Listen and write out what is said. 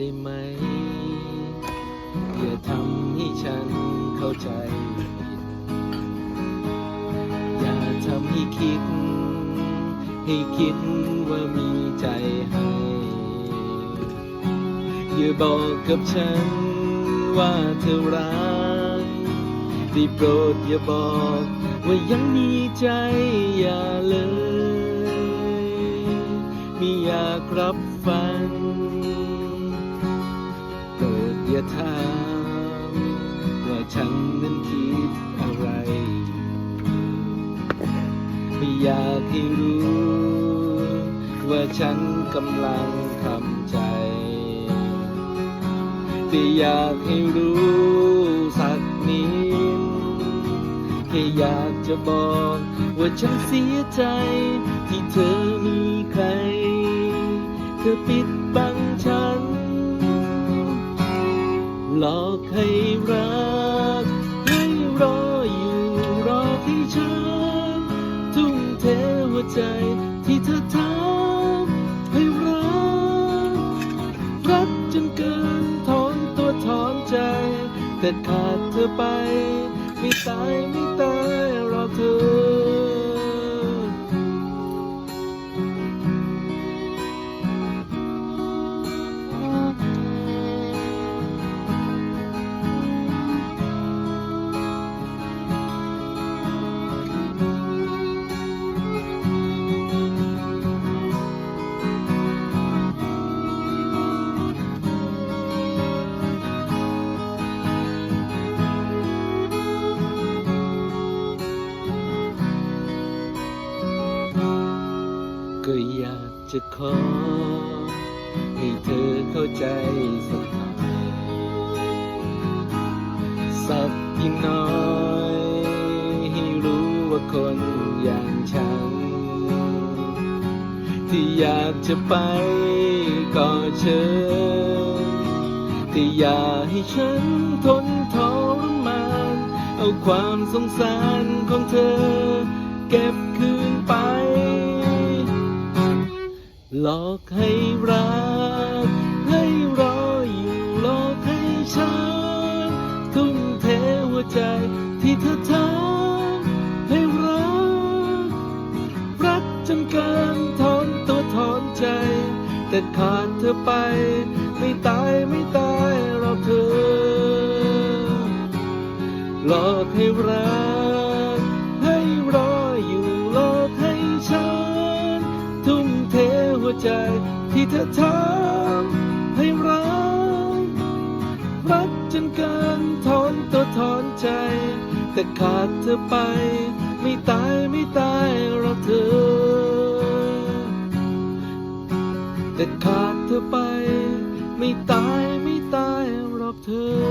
ได้ไหม อย่าทำให้ฉันเข้าใจผิด อย่าทำให้คิด ให้คิดว่ามีใจให้ อย่าบอกกับฉันว่าเธอรักได้โปรดอย่าบอกว่ายังมีใจอย่าเลยไม่อยากรับฟัง อย่าถามว่าฉันนั้นคิดอะไร ไม่อยากให้รู้ ว่าฉันกำลังทำใจแต่อยากให้รู้สักนิดแค่อยากจะบอกว่าฉันเสียใจ ที่เธอมีใคร เธอปิดบังฉัน หลอกให้รัก ให้รออยู่รอที่ฉันทุ่มเทหัวใจที่เธอทำให้รัก รักจนเกินถอนตัวถอนใจ แต่ขาดเธอไป ไม่ตายไม่ตาย จะขอ ให้เธอเข้าใจสักหน่อยสักเพียงน้อย ให้รู้ว่าคนอย่างฉัน ที่อยากจะไปก็เชิญแต่อย่าให้ฉันทนทรมาน เอาความสงสารของเธอ เก็บ อกให้รัก ให้รออยู่หลอกให้ฉันทุ่มเทหัวใจที่เธอทำให้รัก รักจนเกินถอนตัวถอนใจ แต่ขาดเธอไป ไม่ตายไม่ตายหรอเธอ หลอกให้รัก วใจที่เธอทำให้รักรักจนเกินถอนตัวถอนใจ แต่ขาดเธอไป ไม่ตายไม่ตายรอกเธอ แต่ขาดเธอไป ไม่ตายไม่ตายรอกเธอ